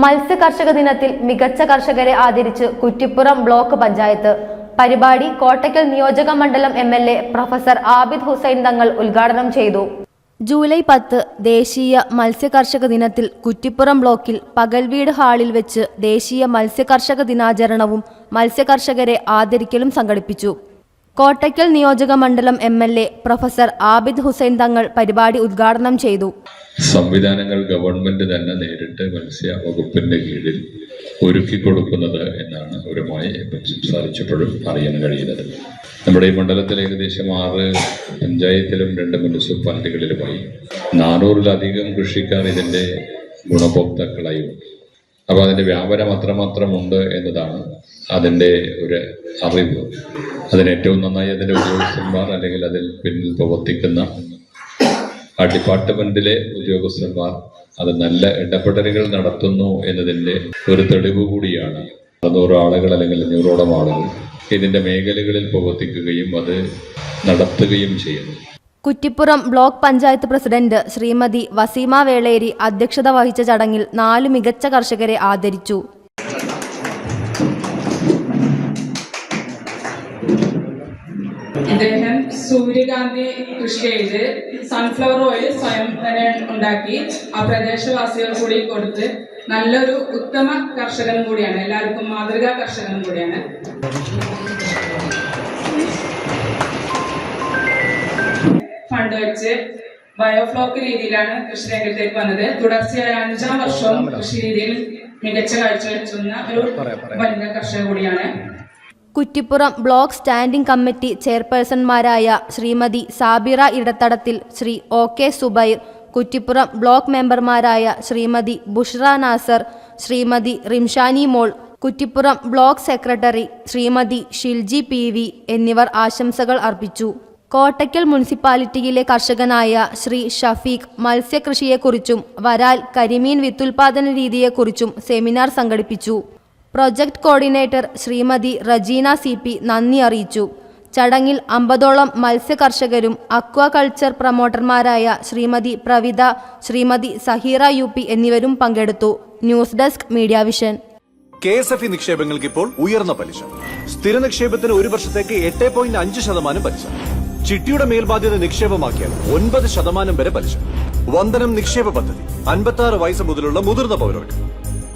മത്സ്യ കർഷക ദിനത്തിൽ മികച്ച കർഷകരെ ആദരിച്ച് കുറ്റിപ്പുറം ബ്ലോക്ക് പഞ്ചായത്ത്. പരിപാടി കോട്ടയ്ക്കൽ നിയോജക മണ്ഡലം M L A professor Abid Hussain Thangal ഉദ്ഘാടനം ചെയ്തു. ജൂലൈ പത്ത് ദേശീയ മത്സ്യ കർഷക ദിനത്തിൽ കുറ്റിപ്പുറം ബ്ലോക്കിൽ പകൽവീട് ഹാളിൽ വെച്ച് ദേശീയ മത്സ്യ കർഷക ദിനാചരണവും മത്സ്യ കർഷകരെ ആദരിക്കലും സംഘടിപ്പിച്ചു. കോട്ടയ്ക്കൽ നിയോജക മണ്ഡലം M L A professor Abid Hussain Thangal പരിപാടി ഉദ്ഘാടനം ചെയ്തു. സംവിധാനങ്ങൾ ഗവൺമെന്റ് തന്നെ നേരിട്ട് മത്സ്യ വകുപ്പിന്റെ കീഴിൽ ഒരുക്കി കൊടുക്കുന്നത് എന്നാണ് അവരുമായി സംസാരിച്ചപ്പോഴും അറിയാൻ കഴിയുന്നത്. നമ്മുടെ ഈ മണ്ഡലത്തിൽ ഏകദേശം ആറ് പഞ്ചായത്തിലും രണ്ട് മുനിസിപ്പാലിറ്റികളിലുമായി നാനൂറിലധികം കൃഷിക്കാർ ഇതിന്റെ ഗുണഭോക്താക്കളായി അപ്പോൾ അതിന്റെ വ്യാപനം അത്രമാത്രമുണ്ട് എന്നതാണ് അതിന്റെ ഒരു അറിവ്. അതിന് ഏറ്റവും നന്നായി അതിന്റെ ഉദ്യോഗസ്ഥന്മാർ അല്ലെങ്കിൽ അതിൽ പിന്നിൽ പ്രവർത്തിക്കുന്ന ആ ഡിപ്പാർട്ട്മെന്റിലെ ഉദ്യോഗസ്ഥന്മാർ അത് നല്ല ഇടപെടലുകൾ നടത്തുന്നു എന്നതിന്റെ ഒരു തെളിവ് കൂടിയാണ്. അറുന്നൂറ് ആളുകൾ അല്ലെങ്കിൽ അഞ്ഞൂറോളം ആളുകൾ ഇതിന്റെ മേഖലകളിൽ പ്രവർത്തിക്കുകയും അത് നടത്തുകയും ചെയ്യുന്നു. കുറ്റിപ്പുറം ബ്ലോക്ക് പഞ്ചായത്ത് പ്രസിഡന്റ് ശ്രീമതി വസീമ വേളേരി അധ്യക്ഷത വഹിച്ച ചടങ്ങിൽ നാല് മികച്ച കർഷകരെ ആദരിച്ചു. ഇദ്ദേഹം സൂര്യകാന്തി കൃഷി ചെയ്ത് സൺഫ്ലവർ ഓയിൽ സ്വയം തന്നെ ഉണ്ടാക്കി ആ പ്രദേശവാസികൾ കൂടി കൊടുത്ത് നല്ലൊരു ഉത്തമ കർഷകനും കൂടിയാണ്. എല്ലാവർക്കും മാതൃകാ കർഷകനും കൂടിയാണ്. ഫണ്ട് വെച്ച് ബയോഫ്ലോക്ക് രീതിയിലാണ് കൃഷി രംഗത്തേക്ക് വന്നത്. തുടർച്ചയായ അഞ്ചാം വർഷവും കൃഷി രീതിയിൽ മികച്ച കാഴ്ചവെച്ചുന്ന ഒരു വനിതാ കർഷക കൂടിയാണ്. Kuttippuram block standing committee ചെയർപേഴ്സൺമാരായ Shrimati Sabira Edathadathil Shri O K Subair Kuttippuram block മെമ്പർമാരായ Shrimati Bushra Nasar Shrimati Rimshani Mol Kuttippuram block secretary Shrimati Shilji P V എന്നിവർ ആശംസകൾ അർപ്പിച്ചു. കോട്ടയ്ക്കൽ മുനിസിപ്പാലിറ്റിയിലെ കർഷകനായ ശ്രീ ഷഫീഖ് മത്സ്യകൃഷിയെക്കുറിച്ചും വരാൽ കരിമീൻ വിത്തുൽപാദന രീതിയെക്കുറിച്ചും സെമിനാർ സംഘടിപ്പിച്ചു. Project coordinator Shrimati Rejina C P നന്ദി അറിയിച്ചു. ചടങ്ങിൽ അമ്പതോളം മത്സ്യകർഷകരും അക്വാകൾച്ചർ പ്രൊമോട്ടർമാരായ ശ്രീമതി പ്രവിത ശ്രീമതി സഹീറ യു പി എന്നിവരും പങ്കെടുത്തു. News desk media vision. K S F നിക്ഷേപങ്ങൾക്ക് ഇപ്പോൾ ഉയർന്ന പലിശ. സ്ഥിര നിക്ഷേപത്തിന് ഒരു വർഷത്തേക്ക് എട്ട് പോയിന്റ് അഞ്ച് ശതമാനം പലിശ. ചിട്ടിയുടെ മേൽബാധ്യത നിക്ഷേപമാക്കിയാൽ ഒൻപത് ശതമാനം വരെ പലിശ. വന്ദനം നിക്ഷേപ പദ്ധതി അൻപത്തി ആറ് വയസ്സ് മുതലുള്ള മുതിർന്ന പൗരർക്ക്.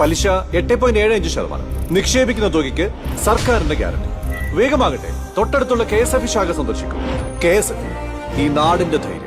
പലിശ എട്ട് പോയിന്റ് ഏഴ് അഞ്ച് ശതമാനം. നിക്ഷേപിക്കുന്ന തുകയ്ക്ക് സർക്കാരിന്റെ ഗ്യാരണ്ടി. വേഗമാകട്ടെ തൊട്ടടുത്തുള്ള കെ എസ് എഫ് ശാഖ സന്ദർശിക്കും. കെ എസ് എഫ് ഈ നാടിന്റെ ധൈര്യം.